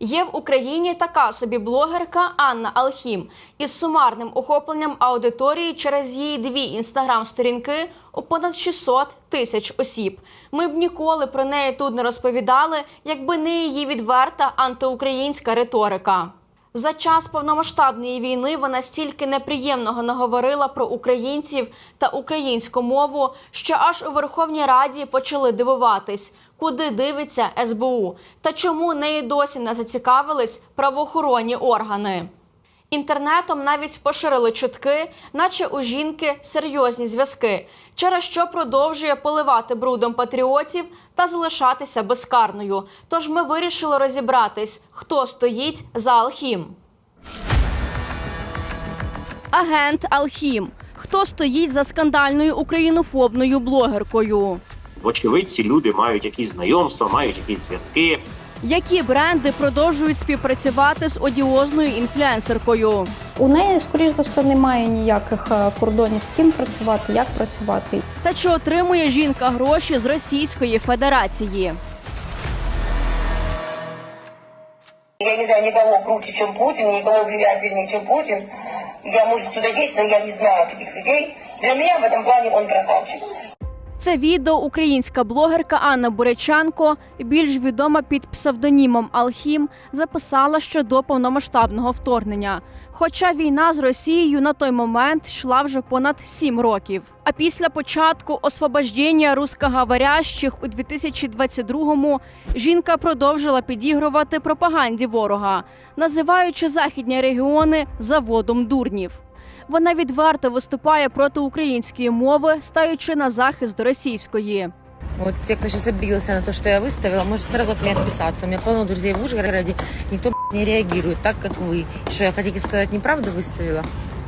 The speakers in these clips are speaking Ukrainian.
Є в Україні така собі блогерка Анна Алхім із сумарним охопленням аудиторії через її дві інстаграм-сторінки у понад 600 тисяч осіб. Ми б ніколи про неї тут не розповідали, якби не її відверта антиукраїнська риторика. За час повномасштабної війни вона стільки неприємного наговорила про українців та українську мову, що аж у Верховній Раді почали дивуватись, куди дивиться СБУ та чому неї досі не зацікавились правоохоронні органи. Інтернетом навіть поширили чутки, наче у жінки серйозні зв'язки, через що продовжує поливати брудом патріотів та залишатися безкарною. Тож ми вирішили розібратись, хто стоїть за Алхім. Агент Алхім. Хто стоїть за скандальною українофобною блогеркою? Вочевидь, ці люди мають якісь знайомства, мають якісь зв'язки. Які бренди продовжують співпрацювати з одіозною інфлюенсеркою? У неї, скоріш за все, немає ніяких е, кордонів з ким працювати, як працювати. Та чи отримує жінка гроші з Російської Федерації? Я не знаю никого круче, чем Путин, никого влиятельнее, чем Путин. Я, может, кто-то есть, но я не знаю таких людей. Для меня в этом плане он красавчик. Це відео українська блогерка Анна Бурячанко, більш відома під псевдонімом Алхім, записала ще до повномасштабного вторгнення. Хоча війна з Росією на той момент йшла вже понад сім років. А після початку освобождення русскоговорящих у 2022-му жінка продовжила підігрувати пропаганді ворога, називаючи західні регіони заводом дурнів. Вона відверто виступає проти української мови, стаючи на захист російської. Вот те, кто сейчас обиделся на то, что я выставила, может сразу от меня отписаться. У меня полно друзей в Ужгороде, никто б***ь, не реагирует так, как вы. И что, я хотите сказать, неправду выставила?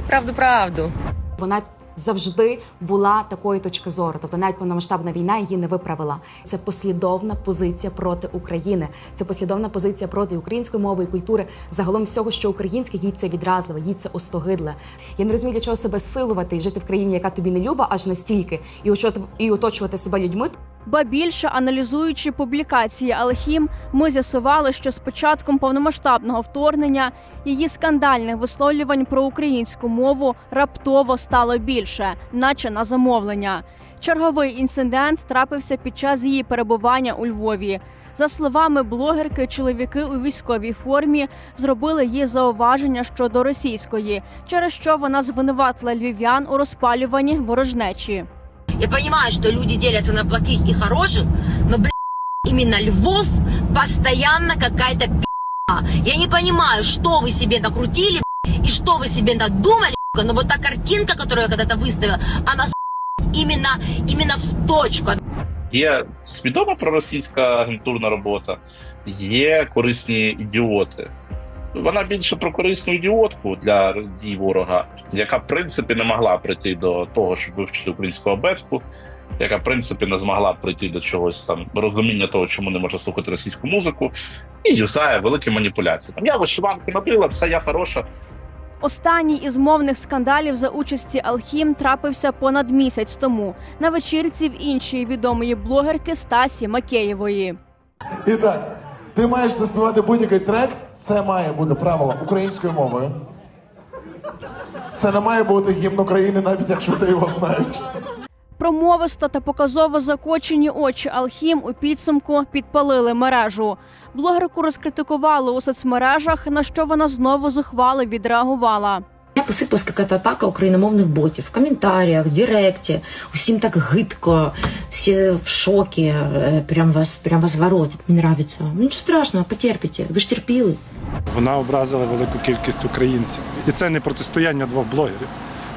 Правду-правду. Вона завжди була такої точки зору. Тобто навіть повномасштабна війна її не виправила. Це послідовна позиція проти України. Це послідовна позиція проти української мови і культури. Загалом всього, що українське, їй це відразливо, їй це остогидле. Я не розумію, для чого себе силувати і жити в країні, яка тобі не люба, аж настільки, і і оточувати себе людьми. Ба більше аналізуючи публікації Алхім, ми з'ясували, що з початком повномасштабного вторгнення її скандальних висловлювань про українську мову раптово стало більше, наче на замовлення. Черговий інцидент трапився під час її перебування у Львові. За словами блогерки, чоловіки у військовій формі зробили їй зауваження щодо російської, через що вона звинуватила львів'ян у розпалюванні ворожнечі. Я понимаю, что люди делятся на плохих и хороших, но, блин, именно Львов постоянно какая-то пи***а. Я не понимаю, что вы себе накрутили б***ь, и что вы себе надумали, б***ь, но вот та картинка, которую я когда-то выставила, она с***, именно, именно в точку. Є свідома проросійська агентурна робота, є корисні ідіоти. Вона більше про корисну ідіотку для дій ворога, яка в принципі не могла прийти до того, щоб вивчити українську абетку, яка в принципі не змогла прийти до чогось там розуміння того, чому не може слухати російську музику, і юзає великі маніпуляції. Там я вишиванку набила, все я хороша. Останній із мовних скандалів за участі Алхім трапився понад місяць тому на вечірці в іншої відомої блогерки Стасі Макеєвої. І так, ти маєш заспівати будь-який трек, це має бути правило українською мовою. Це не має бути гімн України, навіть якщо ти його знаєш. Промовисто та показово закочені очі Алхім у підсумку підпалили мережу. Блогерку розкритикували у соцмережах, на що вона знову зухвало відреагувала. Я посипалась какая-то атака україномовних ботів в коментарях, в директі. Усім так гидко, всі в шокі, е, прям вас, прям вас воротить, не нравится. Ну нічого страшного, потерпите, ви ж терпіли. Вона образила велику кількість українців. І це не протистояння двох блогерів.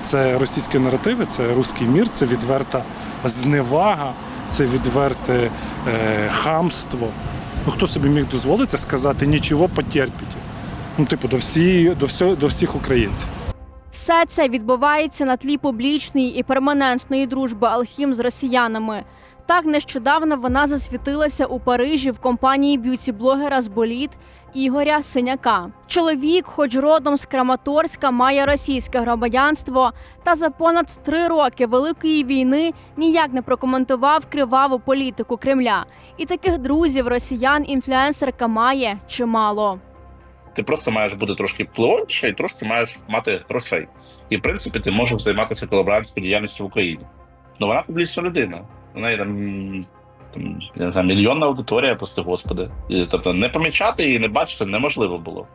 Це російські наративи, це руський мір, це відверта зневага, це відверте е, хамство. Ну хто собі міг дозволити сказати нічого потерпіть? Ну, типу, до, всі, до, всього, до всіх українців. Все це відбувається на тлі публічної і перманентної дружби Алхім з росіянами. Так нещодавно вона засвітилася у Парижі в компанії б'юті-блогера з боліт Ігоря Синяка. Чоловік, хоч родом з Краматорська, має російське громадянство та за понад три роки великої війни ніяк не прокоментував криваву політику Кремля. І таких друзів росіян інфлюенсерка має чимало. Ти просто маєш бути трошки впливовіше і трошки маєш мати грошей. І в принципі ти можеш займатися колаборантською діяльністю в Україні. Ну вона публічна людина. У неї там, там я не знаю, мільйонна аудиторія, прости господи. І, тобто не помічати її, не бачити неможливо було.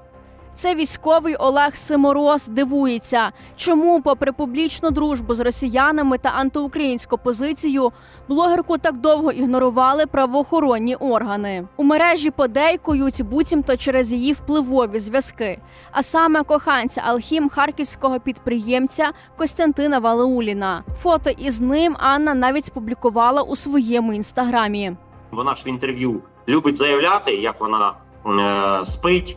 Це військовий Олег Симороз дивується, чому, попри публічну дружбу з росіянами та антиукраїнську позицію, блогерку так довго ігнорували правоохоронні органи. У мережі подейкують буцімто через її впливові зв'язки, а саме коханця Алхім харківського підприємця Костянтина Валеуліна. Фото із ним Анна навіть публікувала у своєму інстаграмі. Вона ж в інтерв'ю любить заявляти, як вона е, спить,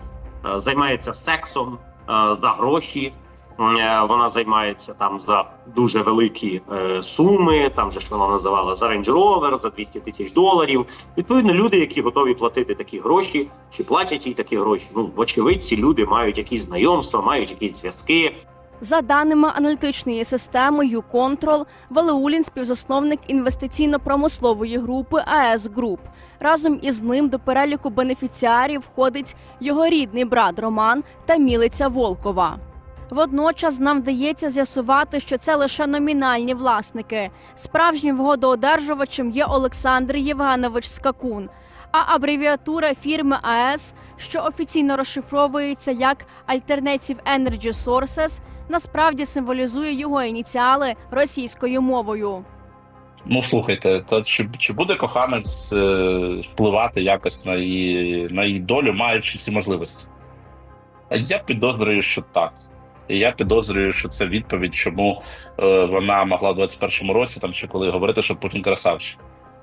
займається сексом е, за гроші. Е, Вона займається там за дуже великі е, суми. Там же ж вона називала за Range Rover, за 200 тисяч доларів. Відповідно, люди, які готові платити такі гроші, чи платять їй такі гроші. Ну, вочевидь, люди мають якісь знайомства, мають якісь зв'язки. За даними аналітичної системи YouControl, Валеулін співзасновник інвестиційно-промислової групи АЕС Груп. Разом із ним до переліку бенефіціарів входить його рідний брат Роман та мілиця Волкова. Водночас нам вдається з'ясувати, що це лише номінальні власники. Справжнім вгодоодержувачем є Олександр Євгенович Скакун. А абревіатура фірми АЕС, що офіційно розшифровується як Alternative Energy Sources, насправді символізує його ініціали російською мовою. Ну слухайте, то чи, чи буде коханець е, впливати якось на її, на її долю, маючи ці можливості? Я підозрюю, що так. Я підозрюю, що це відповідь, чому е, вона могла в 21-му році, там чи коли говорити, що Путін красавчик.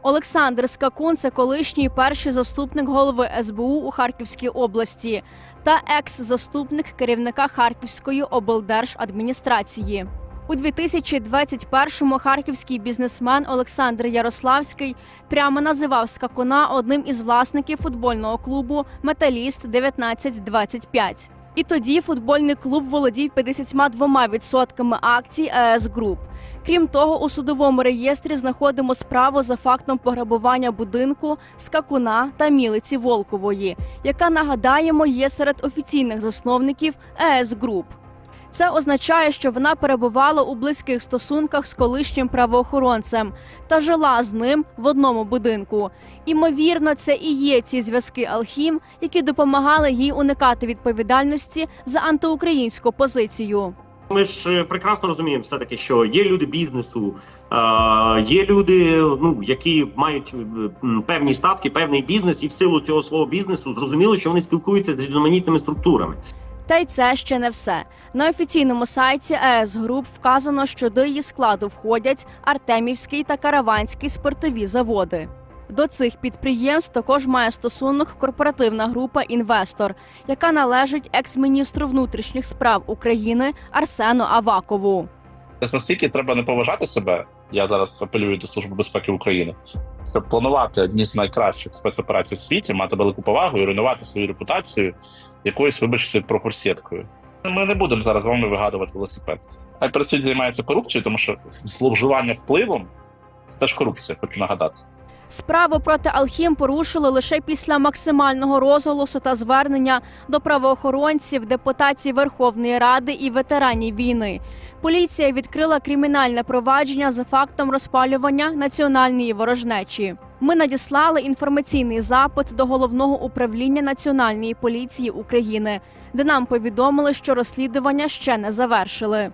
Олександр Скакун це колишній перший заступник голови СБУ у Харківській області та екс-заступник керівника Харківської облдержадміністрації. У 2021-му харківський бізнесмен Олександр Ярославський прямо називав Скакуна одним із власників футбольного клубу Металіст 1925. І тоді футбольний клуб володів 52% акцій АЕС Груп. Крім того, у судовому реєстрі знаходимо справу за фактом пограбування будинку Скакуна та Мілиці Волкової, яка нагадаємо є серед офіційних засновників ЕС Груп. Це означає, що вона перебувала у близьких стосунках з колишнім правоохоронцем та жила з ним в одному будинку. Імовірно, це і є ці зв'язки Алхім, які допомагали їй уникати відповідальності за антиукраїнську позицію. Ми ж е, прекрасно розуміємо, все таки, що є люди бізнесу, є люди, ну які мають е, певні статки, певний бізнес, і в силу цього свого бізнесу зрозуміло, що вони спілкуються з різноманітними структурами. Та й це ще не все. На офіційному сайті ЕС Груп вказано, що до її складу входять Артемівський та Караванський спиртові заводи. До цих підприємств також має стосунок корпоративна група Інвестор, яка належить екс-міністру внутрішніх справ України Арсену Авакову. Тобто настільки треба не поважати себе. Я зараз апелюю до Служби безпеки України, щоб планувати одні з найкращих спецоперацій в світі, мати велику повагу і руйнувати свою репутацію якоюсь, вибачте, пропорсєткою. Ми не будемо зараз з вами вигадувати велосипед. Хай пересвіт займається корупцією, тому що зловживання впливом це ж корупція, хочу нагадати. Справу проти Алхім порушили лише після максимального розголосу та звернення до правоохоронців, депутатів Верховної Ради і ветеранів війни. Поліція відкрила кримінальне провадження за фактом розпалювання національної ворожнечі. Ми надіслали інформаційний запит до головного управління національної поліції України, де нам повідомили, що розслідування ще не завершили.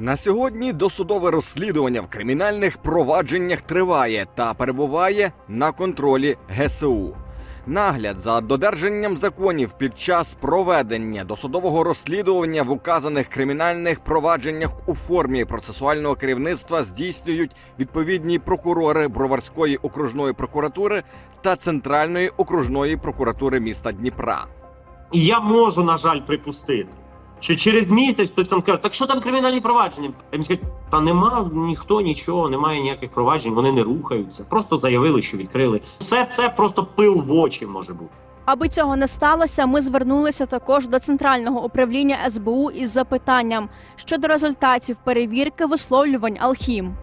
На сьогодні досудове розслідування в кримінальних провадженнях триває та перебуває на контролі ГСУ. Нагляд за додержанням законів під час проведення досудового розслідування в указаних кримінальних провадженнях у формі процесуального керівництва здійснюють відповідні прокурори Броварської окружної прокуратури та Центральної окружної прокуратури міста Дніпра. Я можу, на жаль, припустити, Що через місяць хтось там каже, так що там кримінальні провадження? А їм скажуть, та нема ніхто нічого, немає ніяких проваджень, вони не рухаються. Просто заявили, що відкрили. Все це просто пил в очі може бути. Аби цього не сталося, ми звернулися також до центрального управління СБУ із запитанням щодо результатів перевірки висловлювань Алхім.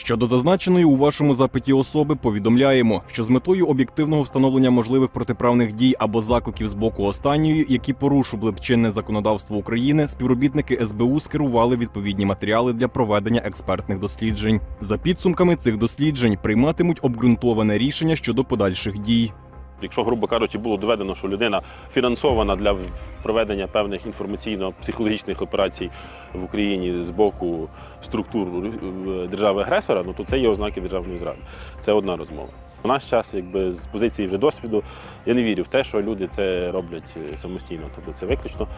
Щодо зазначеної у вашому запиті особи повідомляємо, що з метою об'єктивного встановлення можливих протиправних дій або закликів з боку останньої, які порушували б чинне законодавство України, співробітники СБУ скерували відповідні матеріали для проведення експертних досліджень. За підсумками цих досліджень прийматимуть обґрунтоване рішення щодо подальших дій. Якщо, грубо кажучи, було доведено, що людина фінансована для проведення певних інформаційно-психологічних операцій в Україні з боку структур е, держави-агресора, ну то це є ознаки державної зради. Це одна розмова. У наш час, якби з позиції вже досвіду, я не вірю в те, що люди це роблять е, самостійно. Тобто це виключно.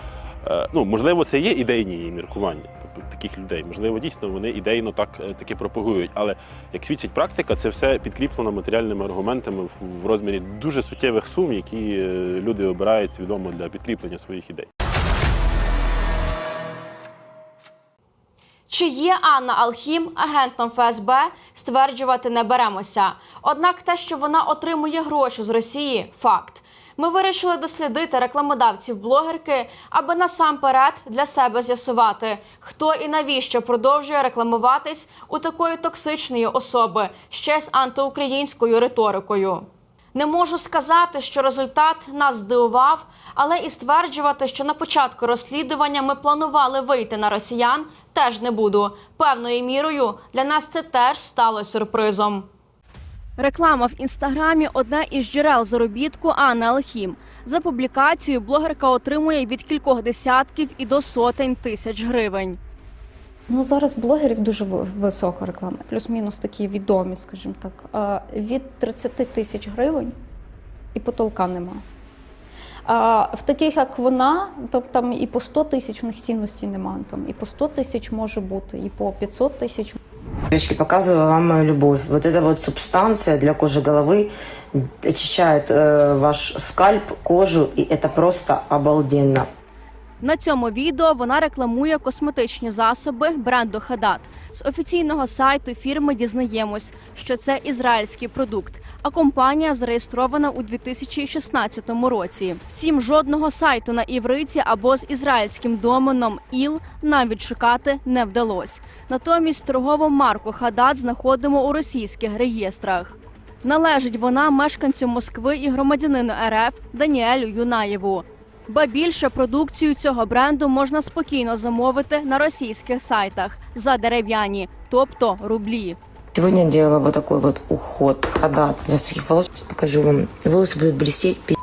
Е, Ну, можливо, це є ідейні міркування тобто, таких людей. Можливо, дійсно вони ідейно так е, таки пропагують. Але як свідчить практика, це все підкріплено матеріальними аргументами в, розмірі дуже суттєвих сум, які е, люди обирають свідомо для підкріплення своїх ідей. Чи є Анна Алхім агентом ФСБ, стверджувати не беремося. Однак те, що вона отримує гроші з Росії, факт. Ми вирішили дослідити рекламодавців блогерки, аби насамперед для себе з'ясувати, хто і навіщо продовжує рекламуватись у такої токсичної особи ще з антиукраїнською риторикою. Не можу сказати, що результат нас здивував, але і стверджувати, що на початку розслідування ми планували вийти на росіян, теж не буду. Певною мірою для нас це теж стало сюрпризом. Реклама в інстаграмі одне із джерел заробітку Анни Алхім. За публікацією блогерка отримує від кількох десятків і до сотень тисяч гривень. Ну зараз блогерів дуже висока реклама, плюс-мінус такі відомі, скажімо так. Від 30 тисяч гривень і потолка нема. А в таких, як вона, то там і по 100 тисяч в них цінності немає. Там і по 100 тисяч може бути, і по 500 тисяч. Девочки, показываю вам мою любовь. Вот эта вот субстанция для кожи головы очищает э, ваш скальп, кожу, и это просто обалденно. На цьому відео вона рекламує косметичні засоби бренду Хадат. З офіційного сайту фірми дізнаємось, що це ізраїльський продукт, а компанія зареєстрована у 2016 році. Втім, жодного сайту на івриці або з ізраїльським доменом ІЛ нам відшукати не вдалось. Натомість торгову марку Хадат знаходимо у російських реєстрах. Належить вона мешканцю Москви і громадянину РФ Даніелю Юнаєву. Ба більше продукцію цього бренду можна спокійно замовити на російських сайтах за дерев'яні, тобто рублі. Сегодня я делала вот такой вот уход, хадат для сухих волос. Сейчас покажу вам. Волосы будут блестеть, пи***.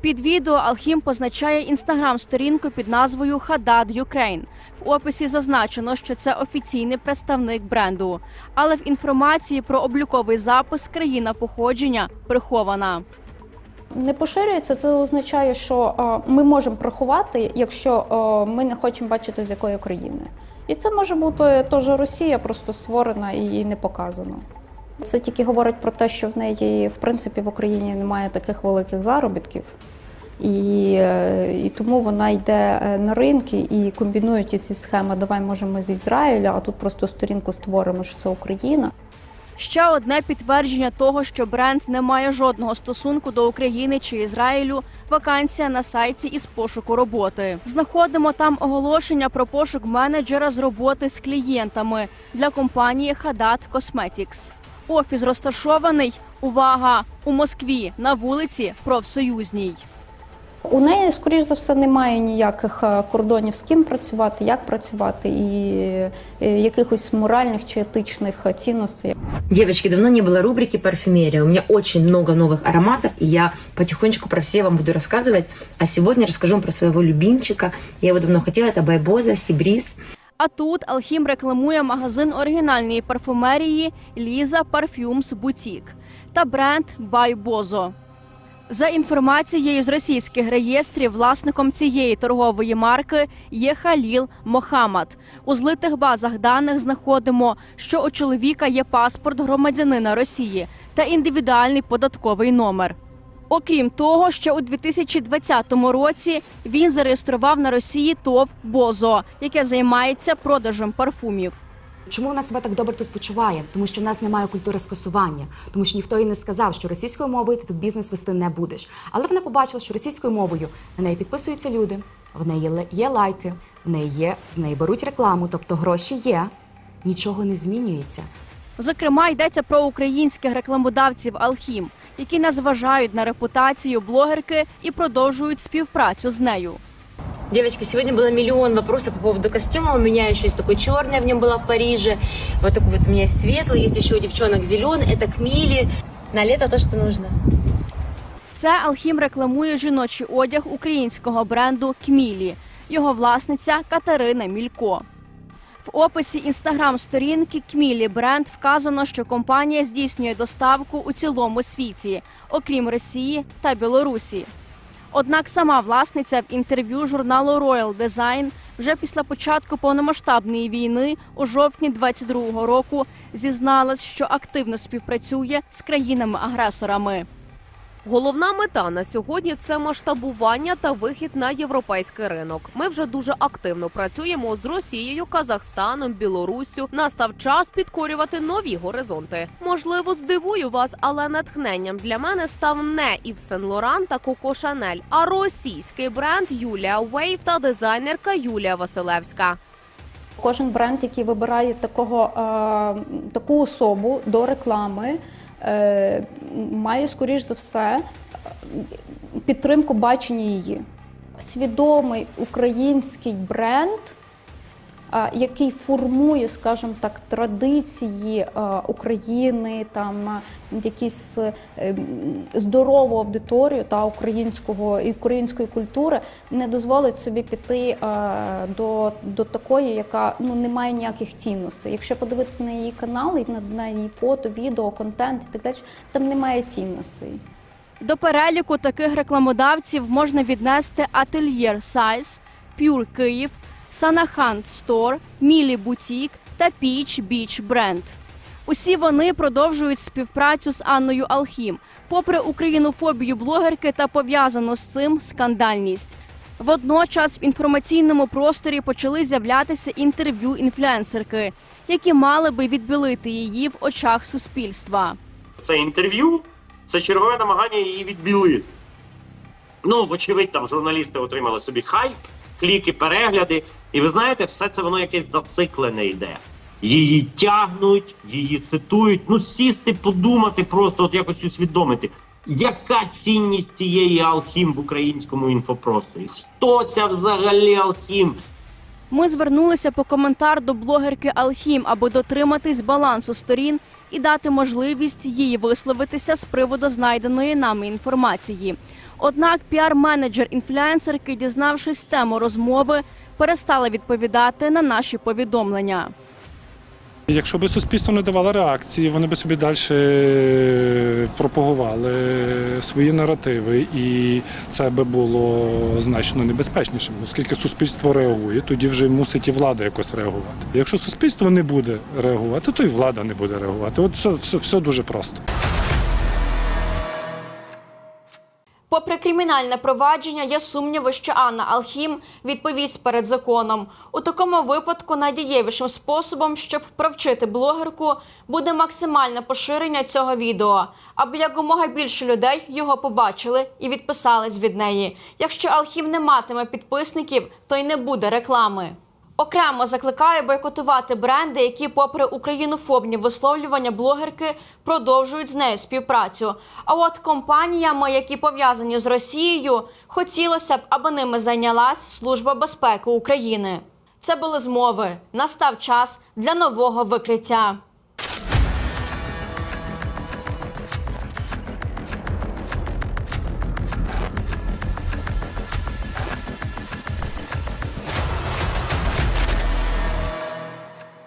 Під відео Алхім позначає інстаграм-сторінку під назвою Хадад Юкрейн. В описі зазначено, що це офіційний представник бренду. Але в інформації про обліковий запис країна походження прихована. Не поширюється, це означає, що ми можемо приховати, якщо ми не хочемо бачити з якої країни. І це може бути теж Росія, просто створена і не показано. Це тільки говорить про те, що в неї в принципі в Україні немає таких великих заробітків. І, е, і тому вона йде е, на ринки і комбінує ці схеми. Давай, може, ми з Ізраїля, а тут просто сторінку створимо, що це Україна. Ще одне підтвердження того, що бренд не має жодного стосунку до України чи Ізраїлю. Вакансія на сайті із пошуку роботи. Знаходимо там оголошення про пошук менеджера з роботи з клієнтами для компанії Hadat Cosmetics. Офіс розташований. Увага! У Москві на вулиці Профсоюзній. У неї, скоріш за все, немає ніяких е, кордонів з ким працювати, як працювати, і е, якихось моральних чи етичних е, цінностей. Девочки, давно не было рубрики «Парфюмерия». У меня очень много новых ароматов, и я потихонечку про все вам буду рассказывать. А сегодня расскажу вам про своего любимчика. Я его давно хотела, это Байбоза, Сибриз. А тут Алхім рекламує магазин оригінальної парфумерії Ліза Парфюмс Бутік та бренд Байбозо. За інформацією з російських реєстрів, власником цієї торгової марки є Халіл Мохамад. У злитих базах даних знаходимо, що у чоловіка є паспорт громадянина Росії та індивідуальний податковий номер. Окрім того, ще у 2020 році він зареєстрував на Росії ТОВ Бозо, яке займається продажем парфумів. Чому вона себе так добре тут почуває? Тому що в нас немає культури скасування, тому що ніхто їй не сказав, що російською мовою ти тут бізнес вести не будеш. Але вона побачила, що російською мовою на неї підписуються люди, в неї є, лайки, в неї є, в неї беруть рекламу, тобто гроші є, нічого не змінюється. Зокрема, йдеться про українських рекламодавців Алхім, які не зважають на репутацію блогерки і продовжують співпрацю з нею. Девочки, сегодня было миллион вопросов по поводу костюма. У меня еще есть такой черный, в нем была в Париже. Вот такой вот у меня есть светлый, есть еще у девчонок зеленый. Это к Миле. На лето то, что нужно. Це Алхім рекламує жіночий одяг українського бренду Кмілі. Його власниця Катерина Мілько. В описі інстаграм-сторінки Кмілі бренд вказано, що компанія здійснює доставку у цілому світі, окрім Росії та Білорусі. Однак сама власниця в інтерв'ю журналу Royal Design вже після початку повномасштабної війни у жовтні 22-го року зізналась, що активно співпрацює з країнами-агресорами. Головна мета на сьогодні це масштабування та вихід на європейський ринок. Ми вже дуже активно працюємо з Росією, Казахстаном, Білоруссю. Настав час підкорювати нові горизонти. Можливо, здивую вас, але натхненням для мене став не Ів Сен Лоран та Коко Шанель, а російський бренд Юлія Вейв та дизайнерка Юлія Василевська. Кожен бренд, який вибирає такого, е, таку особу до реклами, е, має, скоріш за все, підтримку бачення її. Свідомий український бренд, який формує, скажімо так, традиції України, там якісь е, здорову аудиторію та українського української культури, не дозволить собі піти до, до такої, яка ну не має ніяких цінностей. Якщо подивитися на її канал, і на, на її фото, відео, контент і так далі, там немає цінностей. До переліку таких рекламодавців можна віднести Ательєр Сайз, Пюр Київ, Санахант Стор, Мілі Бутік та Піч Біч Бренд. Усі вони продовжують співпрацю з Анною Алхім, попри українофобію блогерки та пов'язану з цим скандальність. Водночас в інформаційному просторі почали з'являтися інтерв'ю інфлюенсерки, які мали би відбілити її в очах суспільства. Це інтерв'ю, це чергове намагання її відбілити. Ну, вочевидь, там журналісти отримали собі хайп, кліки, перегляди. І ви знаєте, все це воно якесь зациклене йде. Її тягнуть, її цитують. Ну, сісти, подумати, просто от якось усвідомити. Яка цінність цієї Алхім в українському інфопросторі? Хто ця взагалі Алхім? Ми звернулися по коментар до блогерки Алхім, аби дотриматись балансу сторін і дати можливість їй висловитися з приводу знайденої нами інформації. Однак піар-менеджер інфлюенсерки, дізнавшись тему розмови, перестала відповідати на наші повідомлення. Якщо би суспільство не давало реакції, вони би собі далі пропагували свої наративи, і це би було значно небезпечнішим, оскільки суспільство реагує, тоді вже мусить і влада якось реагувати. Якщо суспільство не буде реагувати, то і влада не буде реагувати. От все, все, все дуже просто. Попри кримінальне провадження, є сумніви, що Анна Алхім відповість перед законом. У такому випадку найдієвішим способом, щоб провчити блогерку, буде максимальне поширення цього відео, аби якомога більше людей його побачили і відписались від неї. Якщо Алхім не матиме підписників, то й не буде реклами. Окремо закликає бойкотувати бренди, які, попри українофобні висловлювання блогерки, продовжують з нею співпрацю. А от компаніями, які пов'язані з Росією, хотілося б, аби ними зайнялась Служба безпеки України. Це були змови. Настав час для нового викриття.